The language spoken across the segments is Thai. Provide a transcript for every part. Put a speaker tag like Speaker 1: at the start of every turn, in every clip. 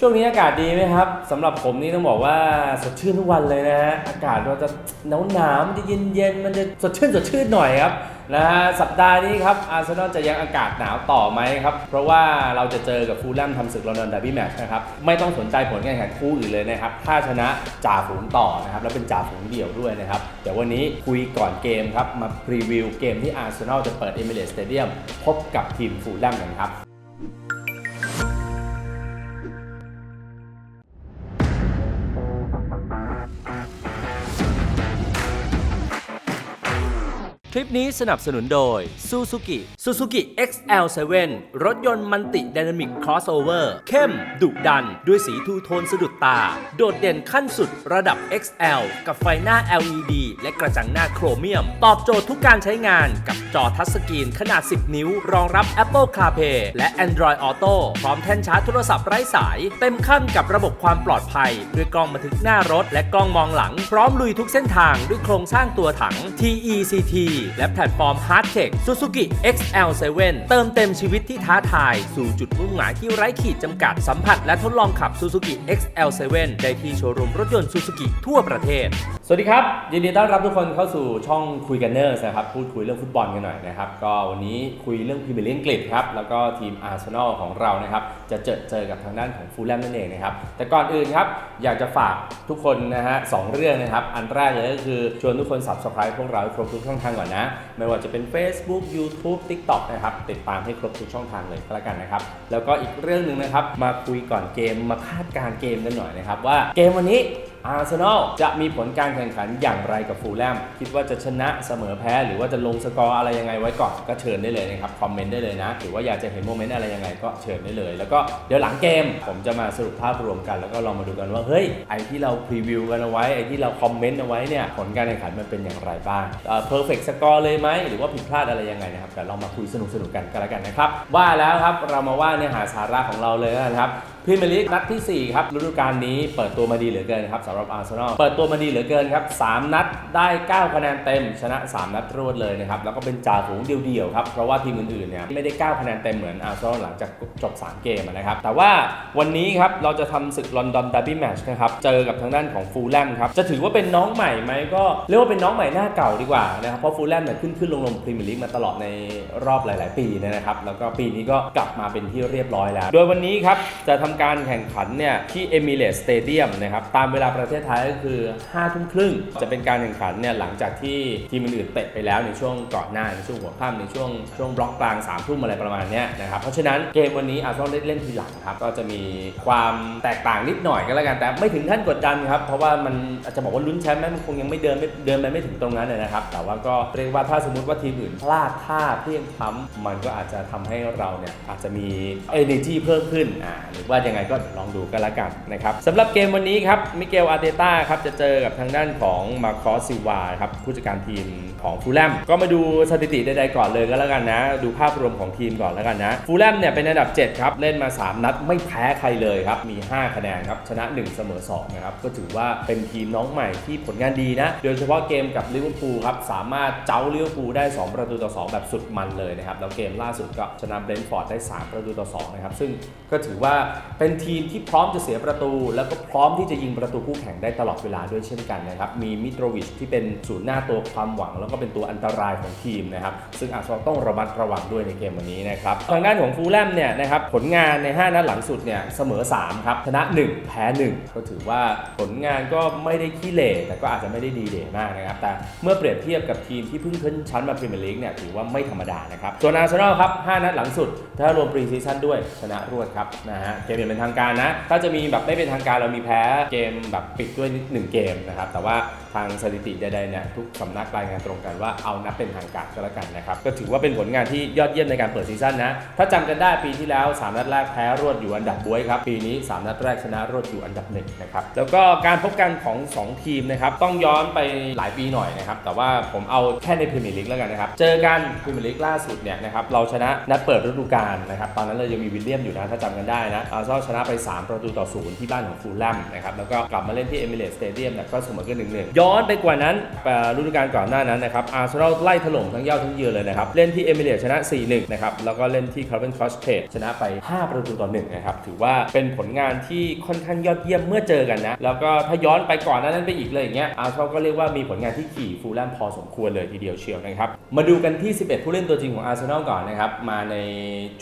Speaker 1: ช่วงนี้อากาศดีไหมครับสำหรับผมนี่ต้องบอกว่าสดชื่นทุกวันเลยนะฮะอากาศเราจะหนาวหนาวมันจะเย็นเย็นมันจะสดชื่นสดชื่นหน่อยครับนะฮะสัปดาห์นี้ครับอาร์เซนอลจะยังอากาศหนาวต่อไหมครับ เพราะว่าเราจะเจอกับฟูลแลมทำศึกลอนดอนดาร์บี้แมตช์นะครับ ไม่ต้องสนใจผลการแข่งขันคู่อื่นเลยนะครับ ถ้าชนะจ่าฝูงต่อนะครับ แล้วเป็นจ่าฝูงเดี่ยวด้วยนะครับ เดี๋ยววันนี้คุยก่อนเกมครับ มาพรีวิวเกมที่อาร์เซนอลจะเปิดเอมิเรตสเตเดียมพบกับทีมฟูลแลมกันครับ ปนี้สนับสนุนโดย Suzuki Suzuki XL7 รถยนต์มันติ d y นามิก Crossover เข้ม ดุดัน ด้วยสีทูโทนสะดุดตา โดดเด่นขั้นสุดระดับ XL กับไฟหน้า LED และกระจังหน้าโครเมียม ตอบโจทย์ทุกการใช้งานกับจอทัชสกรีนขนาด 10 นิ้ว รองรับ Apple CarPlay และ Android Auto พร้อมแท่นชาร์จโทรศัพท์ไร้สาย เต็มขั้นกับระบบความปลอดภัย ด้วยกล้องบันทึกหน้ารถ และกล้องมองหลัง พร้อมลุยทุกเส้นทางด้วยโครงสร้างตัวถัง TECT และแพลตฟอร์ม Hardtech Suzuki XL7 เติมเต็มชีวิตที่ท้าทาย สู่จุดมุ่งหมายที่ไร้ขีดจำกัดสัมผัสและทดลองขับ Suzuki XL7 ได้ที่โชว์รูมรถยนต์ Suzuki ทั่วประเทศ สวัสดีครับ ยินดีต้อนรับทุกคนเข้าสู่ช่องคุยกันเนอร์นะครับพูดคุยเรื่องฟุตบอลกันหน่อยนะครับก็วันนี้คุยเรื่องพรีเมียร์ลีกอังกฤษครับแล้วก็ทีมอาร์เซนอลของเรานะครับ จะเจอเจอกับทางด้านของฟูลแลมนั่นเองนะครับ แต่ก่อนอื่นครับ อยากจะฝากทุกคนนะฮะสองเรื่องนะครับ อันแรกเลยก็คือชวนทุกคน subscribe พวกเราให้ครบทุกช่องทางก่อนนะ ไม่ว่าจะเป็น Facebook YouTube TikTok นะครับ ติดตามให้ครบทุกช่องทางเลยก็แล้วกันนะครับ แล้วก็อีกเรื่องหนึ่งนะครับ มาคุยก่อนเกม มาคาดการเกมกันหน่อยนะครับว่าเกมวันนี้อาร์เซนอลจะมีผลการแข่งขันอย่างไรกับฟูลแลมคิดว่าจะชนะเสมอแพ้ หรือว่าจะลงสกอร์อะไรยังไงไว้ก่อนก็เชิญได้เลยนะครับคอมเมนต์ได้เลยนะหรือว่าอยากจะเห็นโมเมนต์อะไรยังไงก็เชิญได้เลย แล้วก็เดี๋ยวหลังเกม ผมจะมาสรุปภาพรวมกัน แล้วก็ลองมาดูกันว่า เฮ้ย ไอที่เราพรีวิวกันเอาไว้ ไอที่เราคอมเมนต์เอาไว้เนี่ย ผลการแข่งขันมันเป็นอย่างไรบ้างเพอร์เฟกต์สกอร์เลยไหม หรือว่าผิดพลาดอะไรยังไงนะครับแต่ลองมาคุยสนุกๆกันกันแล้วกันนะครับ ว่าแล้วครับ เรามาว่าเนื้อหาสาระของเราเลยนะครับ พรีเมียร์ลีกนัดทีสี่ 4 ครับฤดูกาลนี้เปิดตัวมาดีเหลือเกินครับสำหรับอาร์เซนอลเปิดตัวมาดีเหลือเกินครับ 3 นัดได้ 9 คะแนนเต็ม ชนะ 3 นัดรวดเลยนะครับ แล้วก็เป็นจ่าฝูงเดียวๆครับ เพราะว่าทีมอื่นๆเนี่ยไม่ได้ 9 คะแนนเต็มเหมือนอาร์เซนอลหลังจากจบ 3 เกมนะครับ แต่ว่าวันนี้ครับเราจะทำศึกลอนดอนดาร์บี้แมตช์นะครับ เจอกับทางด้านของฟูลแลมครับ จะถือว่าเป็นน้องใหม่ไหมก็เรียกว่าเป็นน้องใหม่หน้าเก่าดีกว่านะครับเพราะฟูลแลมเนี่ยขึ้นขึ้นลงลงพรีเมียร์ลีกมาตลอดในรอบหลาย ๆ ปีนะครับแล้วก็ปีนี้ก็กลับมาเป็นที่เรียบร้อยแล้ว โดยวันนี้ครับจะทำการแข่งขันเนี่ยที่เอมิเรตสเตเดียมนะครับตามเวลาประเทศไทยก็คือ5ทุ่มครึ่งจะเป็นการแข่งขันเนี่ยหลังจากที่ทีมอื่นเตะไปแล้วในช่วงก่อนหน้าในช่วงหัวค่ำในช่วงช่วงบล็อกกลาง3ามทุ่มอะไรประมาณนี้นะครับเพราะฉะนั้นเกมวันนี้อาร์เซนอลเล่นทีหลังครับก็จะมีความแตกต่างนิดหน่อยก็แล้วกันแต่ไม่ถึงขั้นกดดันครับเพราะว่ามันอาจจะบอกว่าลุ้นแชมป์ไหมมันคงยังไม่เดินไม่เดินไปไม่ถึงตรงนั้นเลยนะครับแต่ว่าก็เรียกว่าถ้าสมมติว่าทีมอื่นพลาดท่าเพลียงพ้ำมันก็อาจจะทำให้เราเนี่ยอาจจะมี energy เพิ่มขึ้นอ่าหรือว่ายังไงก็ลองดูกันละกันนะครับสำหรับเกมวันนี้ครับมิเกลอาร์เตต้าครับจะเจอกับทางด้านของมาคอสซิวาครับผู้จัดการทีมของฟูลแลมก็มาดูสถิติใดๆก่อนเลยก็แล้วกันนะ ดูภาพรวมของทีมก่อนแล้วกันนะฟูลแลมเนี่ยเป็นอันดับ 7 ครับ เล่นมา 3 นัดไม่แพ้ใครเลยครับ มี 5 คะแนนครับ ชนะ 1 เสมอ 2 นะครับ ก็ถือว่าเป็นทีมน้องใหม่ที่ผลงานดีนะ โดยเฉพาะเกมกับลิเวอร์พูลครับ สามารถเจ้าลิเวอร์พูลได้ 2 ประตูต่อ 2 แบบสุดมันเลยนะครับ แล้วเกมล่าสุดก็ชนะเบรนท์ฟอร์ดได้ 3 ประตูต่อ 2 นะครับ ซึ่งก็ถือว่า เป็นทีมที่พร้อมจะเสียประตู แล้วก็พร้อมที่จะยิงประตูคู่แข่งได้ตลอดเวลาด้วยเช่นกันนะครับ มีมิโตรวิชที่เป็นศูนย์หน้าตัวความหวัง แล้วก็เป็นตัวอันตรายของทีมนะครับ ซึ่งอาร์เซนอลต้องระมัดระวังด้วยในเกมวันนี้นะครับ ทางด้านของฟูลแลมเนี่ยนะครับผลงานใน 5 นัดหลังสุดเนี่ยเสมอ 3 ครับ ชนะ 1 แพ้ 1 ก็ถือว่าผลงานก็ไม่ได้ขี้เหร่แต่ก็อาจจะไม่ได้ดีเด่นมากนะครับ แต่เมื่อเปรียบเทียบกับทีมที่เพิ่งขึ้นชั้นมาพรีเมียร์ลีกเนี่ยถือว่าไม่ธรรมดานะครับส่วนอาร์เซนอลครับ5นัดหลังสุดถ้ารวมปรีซีซั่นด้วยชนะรวดครับนะฮะเกมอย่างเป็นทางการนะ ถ้าจะมีแบบไม่เป็นทางการเรามีแพ้เกมแบบปิดด้วยหนึ่งเกมนะครับ แต่ว่าทางสถิติใดๆเนี่ยทุกสำนักรายงานตรงกันว่าเอานับเป็นทางการก็แล้วกันนะครับ ก็ถือว่าเป็นผลงานที่ยอดเยี่ยมในการเปิดซีซั่นนะ ถ้าจำกันได้ปีที่แล้ว 3 นัดแรกแพ้รวดอยู่อันดับบวยครับ ปีนี้ 3 นัดแรกชนะรวดอยู่อันดับหนึ่งนะครับ แล้วก็การพบกันของ 2 ทีมนะครับต้องย้อนไปหลายปีหน่อยนะครับ แต่ว่าผมเอาแค่ในพรีเมียร์ลีกแล้วกันนะครับ เจอกันพรีเมียร์ลีกล่าสุดเนี่ยนะครับเราชนะนัดเปิดฤดูกาลนะครับ ตอนนั้นเรายังมีวิลเลียมอยู่นะถ้าจำกันได้นะอาร์ซอชนะไป 3 ประตูต่อศูนย์ที่บ้านของฟูลแลมนะครับแล้วก็กลับมาเล่นที่เอมิเรตสเตเดียมเนี่ยก็เสมอกันหนึ่งหนึ่งย้อนไปกว่านั้นอ่าฤดูกาลก่อนหน้านั้นนะครับอาร์เซนอลไล่ถล่มทั้งเย้าทั้งเยือนเลยนะครับเล่นที่เอมิเรตชนะ 4-1 นะครับแล้วก็เล่นที่คาร์เบนคอสเทชนะไป 5 ประตูต่อ1นะครับถือว่าเป็นผลงานที่ค่อนข้างยอดเยี่ยมเมื่อเจอกันนะแล้วก็ถ้าย้อนไปก่อนหนานั้นไปอีกเลยอย่างเงี้ยอาร์เซนอลก็เรียกว่ามีผลงานที่ขี่ฟูลแลมพอสมควรเลยทีเดียวเชียวนะครับมาดูกันที่ 11 ผู้เล่นตัวจริงของอาร์เซนอลก่อนนะครับมาใน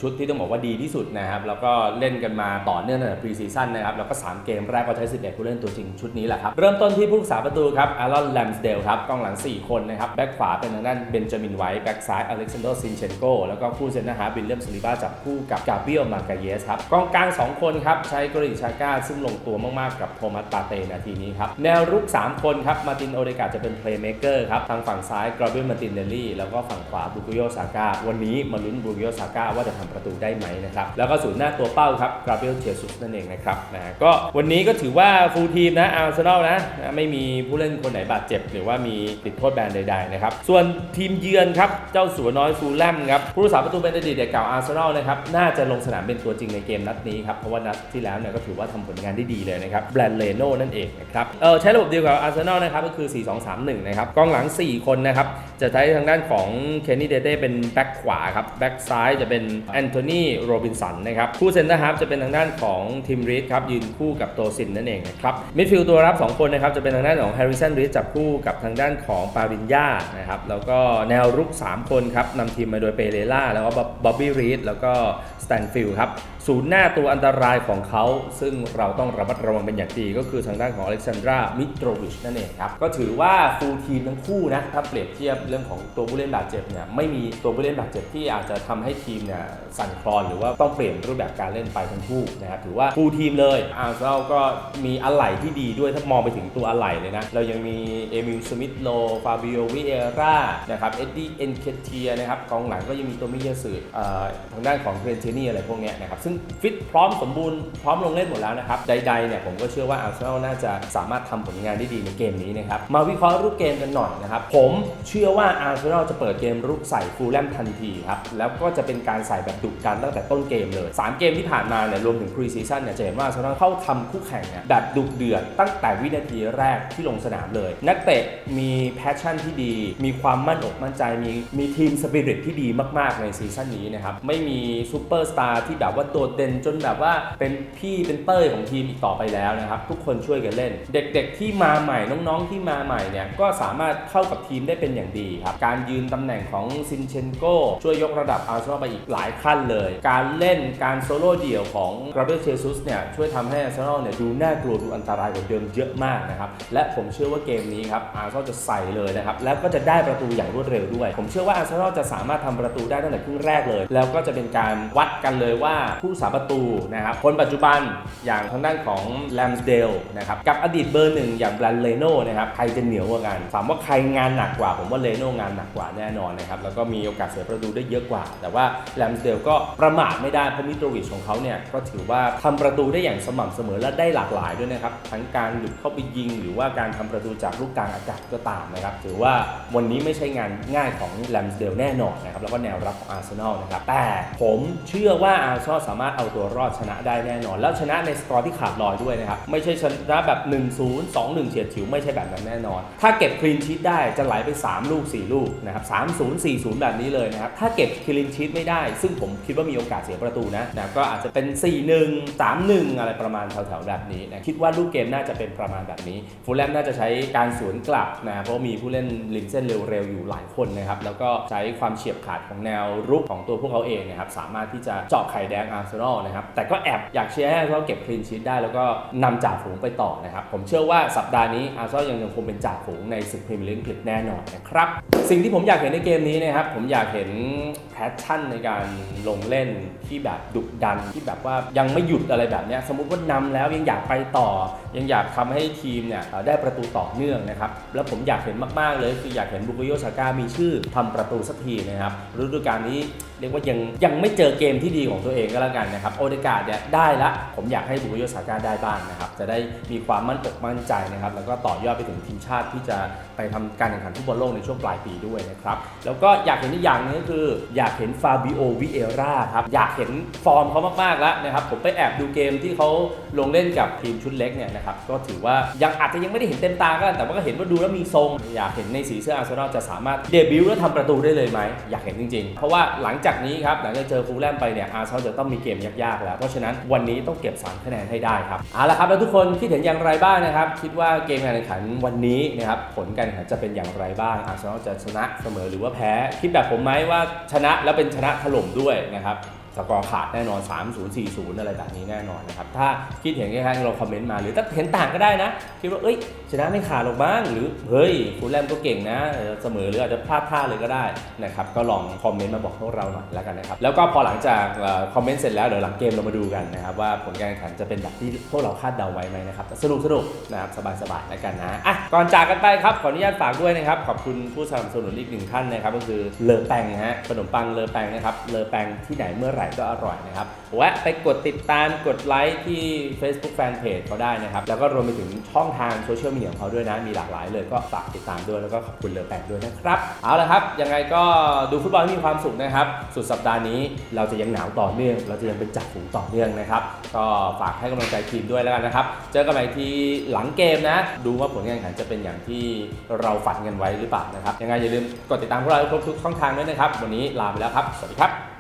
Speaker 1: ชุดที่ต้องบอกว่าดีที่สุดนะครับแล้วก็เล่นกันมาต่อเนื่องตั้งแต่พรีซีซั่นนะครับแล้วก็ 3 เกมแรกก็ใช้ 11 ผู้เล่นตัวจริงชุดนี้แหละครับ เริ่มต้นที่ผู้รักษาประตูครับอารอนแลมสเดลครับกองหลัง 4 คนนะครับแบ็คขวาเป็นทางด้านเบนจามินไวท์แบ็คซ้ายอเล็กซานโดซินเชนโกแล้วก็คู่เซนเตอร์ฮาบิลเลียมสลิบ้าจับคู่กับกาเบียลมาร์กาเยสครับกองกลาง 2 คนครับใช้กริชาก้าซึ่งลงตัวมากๆกับโทมัสปาเตนาทีนี้ครับแนวรุก 3 คนครับมาตินโอเดกาจะเป็นเพลย์เม k เกอร์ครับทางฝั่งซ้ายกราเบียลมาตินเนลลี่แล้วก็ฝั่งขวาบุกุโยซาก้าวันนี้มาลุ้นบุกุโยซาก้าว่าจะทำประตูได้ไหมนะครับแล้วก็ศูนย์หน้าตัวเป้าครับกราเบลเจสุสนั่นเองนะครับนะฮะก็วันนี้ก็ถือว่าฟูลทีมนะอาร์เซนอลนะนะไม่มีผู้เล่นคนไหนบาดเจ็บ หรือว่ามีติดโทษแบนใดๆนะครับส่วนทีมเยือนครับเจ้าสัวน้อยฟูลแลมครับผู้รักษาประตูเป็นอดีตเด็กเก่าอาร์เซนอลนะครับน่าจะลงสนามเป็นตัวจริงในเกมนัดนี้ครับเพราะว่านัดที่แล้วเนี่ยก็ถือว่าทำผลงานได้ดีเลยนะครับแบรนเลโน่นั่นเองนะครับเออใช้ระบบเดียวกับอาร์เซนอลนะครับก็คือ 4-2-3-1 นะครับกองหลัง 4 คนนะครับจะใช้ทางด้านของเคนนี่เดเต้เป็นแบ็กขวาครับแบ็กซ้ายจะเป็นแอนโทนีโรบินสันนะครับคู่เซนเตอร์ฮาร์ฟจะเป็นทางด้านของทิมรีดครับยืนคู่กับโตซินนั่นเองนะครับมิดฟิลด์ตัวรับ 2 คนนะครับจะเป็นทางด้านของแฮร์ริสันรีดจับคู่กับทางด้านของปารินยานะครับแล้วก็แนวรุก 3 คนครับนำทีมมาโดยเปเรล่าแล้วก็บ๊อบบี้รีดแล้วก็สแตนฟิลด์ครับศูนย์หน้าตัวอันตรายของเขา ซึ่งเราต้องระมัดระวังเป็นอย่างดีก็คือทางด้านของอเล็กซานดรามิโตรวิชนั่นเองครับก็ถือว่าฟูลทีมทั้งคู่นะถ้าเปรียบเทียบเรื่องของตัวผู้เล่นบาดเจ็บเนี่ยไม่มีตัวผู้เล่นบาดเจ็บที่อาจจะทำให้ทีมเนี่ยสั่นคลอนหรือว่าต้องเปลี่ยนรูปแบบการเล่นไปทั้งคู่นะครับถือว่าฟูลทีมเลยอาร์เซนอลก็มีอะไหล่ที่ดีด้วยถ้ามองไปถึงตัวอะไหล่เลยนะ เรายังมีเอมิลสมิธโลฟาบิโอวิเอร่านะครับเอ็ดดี้เอ็นเคเทียนะครับกองหลังก็ยังมีตัวมิเยสือเอ่อทางด้านของเทรนเทนี่อะไรพวกนี้นะครับซึ่งฟิตพร้อมสมบูรณ์พร้อมลงเล่นหมดแล้วนะครับใดๆเนี่ยผมก็เชื่อว่าอาร์เซนอลน่าจะสามารถทำผลงานได้ดีในเกมนี้นะครับมาวิเคราะห์รูปเกมกันหน่อยนะครับผมเชื่อว่าอาร์เซนอลจะเปิดเกมรุกใส่ฟูลแลมทันทีครับแล้วก็จะเป็นการใส่แบบดุดันตั้งแต่ต้นเกมเลย 3 เกมที่ผ่านมาเนี่ยรวมถึงพรีซีซั่นเนี่ยจะเห็นว่าอาร์เซนเข้าทำคู่แข่งเนี่ยแบบดุเดือดตั้งแต่วินาทีแรกที่ลงสนามเลย นักเตะมีแพชชั่นที่ดี มีความมั่นอกมั่นใจมีมีทีมสปิริตที่ดีมาก ๆ ในซีซั่นนี้นะครับ ไม่มีซูเปอร์สตาร์ที่แบบว่าโดดเด่นจนแบบว่าเป็นพี่เป็นเต้ยของทีมอีกต่อไปแล้วนะครับ ทุกคนช่วยกันเล่น เด็ก ๆ ที่มาใหม่น้องๆที่มาใหม่เนี่ยก็สามารถเข้ากับทีมได้เป็นอย่างดีครับการยืนตำแหน่งของซินเชนโกช่วยยกระดับอาร์เซนอลไปอีกหลายขั้นเลย การเล่นการโซโล่เดี่ยวของกราเบรียลเชซุสเนี่ยช่วยทำให้อาร์เซนอลเนี่ยดูน่ากลัวดูอันตรายกว่าเดิมเยอะมากนะครับ และผมเชื่อว่าเกมนี้ครับอาร์เซนอลจะใส่เลยนะครับ แล้วก็จะได้ประตูอย่างรวดเร็วด้วย ผมเชื่อว่าอาร์เซนอลจะสามารถทำประตูได้ตั้งแต่ครึ่งแรกเลย แล้วก็จะเป็นการวัดกันเลยว่าผู้สาประตูนะครับคนปัจจุบันอย่างทางด้านของแลมสเดลนะครับกับอดีตเบอร์หนึ่งอย่างแบรนเลโน่นะครับใครจะเหนียวกว่ากันถามว่าใครงานหนักกว่า ผมว่าเลโน่งานหนักกว่าแน่นอนนะครับแล้วก็มีโอกาสเสียประตูได้เยอะกว่า แต่ว่าแลมสเดลก็ประมาทไม่ได้เพราะมิโตรวิชของเขาเนี่ยก็ถืือว่าทำประตูได้อย่างสม่ำเสมอและได้หลากหลายด้วยนะครับ ทั้งการหลุดเข้าไปยิง หรือว่าการทำประตูจากลูกกลางอากาศก็ตามนะครับ ถือว่าวันนี้ไม่ใช่งานง่ายของแลมสเดลแน่นอนนะครับ แล้วก็แนวรับของอาร์เซนอลนะครับ แต่ผมเชื่อว่าอาร์เซนอลสามารถเอาตัวรอดชนะได้แน่นอน แล้วชนะในสกอร์ที่ขาดลอยด้วยนะครับ ไม่ใช่ชนะแบบ 1-0 2-1 เฉียดฉิวไม่ใช่แบบนั้นแน่นอน ถ้าเก็บคลีนชีตได้จะไหลไป 3 ลูก 4 ลูกนะครับ3-0 4-0 แบบนี้เลยนะครับ ถ้าเก็บคลีนชีตไม่ได้ ซึ่งผมคิดว่ามีโอกาสเสียประตูนะนะก็อาจจะเป็น4-1 3-1 อะไรประมาณแถวๆแบบนี้นะคิดว่าลูกเกมน่าจะเป็นประมาณแบบนี้ฟูลแลมน่าจะใช้การสวนกลับนะเพราะมีผู้เล่นริมเส้นเร็วๆอยู่หลายคนนะครับแล้วก็ใช้ความเฉียบขาดของแนวรุกของตัวพวกเขาเองนะครับสามารถที่จะเจาะไข่แดงอาร์เซนอลนะครับแต่ก็แอบอยากเชียร์ให้อาร์เซนอลเก็บคลีนชีตได้แล้วก็นำจ่าฝูงไปต่อนะครับผมเชื่อว่าสัปดาห์นี้อาร์เซนอลยังคงเป็นจ่าฝูงในศึกพรีเมียร์ลีกอังกฤษแน่นอนนะครับสิ่งที่ผมอยากเห็นในเกมนี้นะครับผมอยากเห็นแพชชั่นในการลงเล่นที่แบบดุดันที่แบบว่ายังไม่หยุดอะไรแบบนี้สมมุติว่านำแล้วยังอยากไปต่อ ยังอยากทำให้ทีมเนี่ยได้ประตูต่อเนื่องนะครับแล้วผมอยากเห็นมากๆเลย คืออยากเห็นบุกโยซาก้ามีชื่อทำประตูสักทีนะครับฤดูกาลนี้เรียกว่ายังยังไม่เจอเกมที่ดีของตัวเองก็แล้วกันนะครับโอเดกาดเนี่ยได้ละผมอยากให้บุกโยสาก้าได้บ้างนะครับจะได้มีความมั่นอกมั่นใจนะครับแล้วก็ต่อยอดไปถึงทีมชาติที่จะไปทำการแข่งขันฟุตบอลโลกในช่วงปลายปีด้วยนะครับแล้วก็อยากเห็นอีกอย่างนึงก็คือ อยากเห็นฟาบิโอวิเอราครับอยากเห็นฟอร์มเขามากๆแล้วนะครับผมไปแอบดูเกมที่เขาลงเล่นกับทีมชุดเล็กเนี่ยนะครับก็ถือว่ายังอาจจะยังไม่ได้เห็นเต็มตาก็แต่ว่าก็เห็นว่าดูแล้วมีทรง อยากเห็นในสีเสื้ออาร์เซนอลจะสามารถเดบิวต์และทำประตูได้เลยไหมอยากเห็นจริงๆ เพราะว่าหลังจากนี้ครับหลังจากเจอฟูลแลมไปเนี่ยอาร์เซนอลจะต้องมีเกมยากๆแล้วเพราะฉะนั้นวันนี้ต้องเก็บ3คะแนนให้ได้ครับเอาละครับแล้วทุกคนคิดเห็นอย่างไรบ้างนะครับคิดว่าเกมการแข่งขันวันนี้นะครับผลการแข่งขันจะเป็นอย่างไรบ้างอาร์เซนอลจะชนะเสมอหรือว่าแพ้ คิดแบบผมไหมว่าชนะแล้วเป็นชนะถล่มด้วยนะครับ สกอร์ขาดแน่นอน 3 0 4 0 อะไรแบบนี้แน่นอนนะครับ ถ้าคิดเห็นคล้ายๆเราคอมเมนต์มาหรือถ้าเห็นต่างก็ได้นะ คิดว่าเอ้ย ชนะไม่ขาดหรอกบ้าง หรือ เฮ้ยฟูลแลมก็เก่งนะเสมอหรืออาจจะพลาดท่าเลยก็ได้นะครับก็ลองคอมเมนต์มาบอกพวกเราหน่อยแล้วกันนะครับแล้วก็พอหลังจากคอมเมนต์เสร็จแล้วเดี๋ยวหลังเกมเรามาดูกันนะครับว่าผลการแข่งขันจะเป็นแบบที่พวกเราคาดเดาไว้ไหมนะครับสนุกสนุกนะครับสบายๆแล้วกันนะอะก่อนจากกันไปครับขออนุญาตฝากด้วยนะครับขอบคุณผู้สนับสนุนอีกหนึ่งท่านนะครับก็คือเลอแปงฮะขนมปังเลอแปงนะครับเลอแปงที่ไหนเมื่อไหร่ก็อร่อยนะครับแวะไปกดติดตามกดไลค์ที่ Facebook Fanpage เขาได้นะครับ แล้วก็รวมไปถึงช่องทางโซเชียลมีเดียของเขาด้วยนะ มีหลากหลายเลยก็ฝากติดตามด้วยแล้วก็ขอบคุณเลอแปงด้วยนะครับ เอาละครับ ยังไงก็ดูฟุตบอลให้มีความสุขนะครับ สุดสัปดาห์นี้เราจะยังหนาวต่อเนื่อง เราจะยังเป็นจ่าฝูงต่อเนื่องนะครับ ก็ฝากให้กำลังใจทีมด้วยแล้วกันนะครับ เจอกันใหม่ทีหลังเกมนะ ดูว่าผลการแข่งขันจะเป็นอย่างที่เราฝันกันไว้หรือเปล่านะครับ ยังไงอย่าลืมกดติดตามพวกเราครบทุกช่องทางด้วยนะครับ วันนี้ลาไปแล้วครับ สวัสดีครับ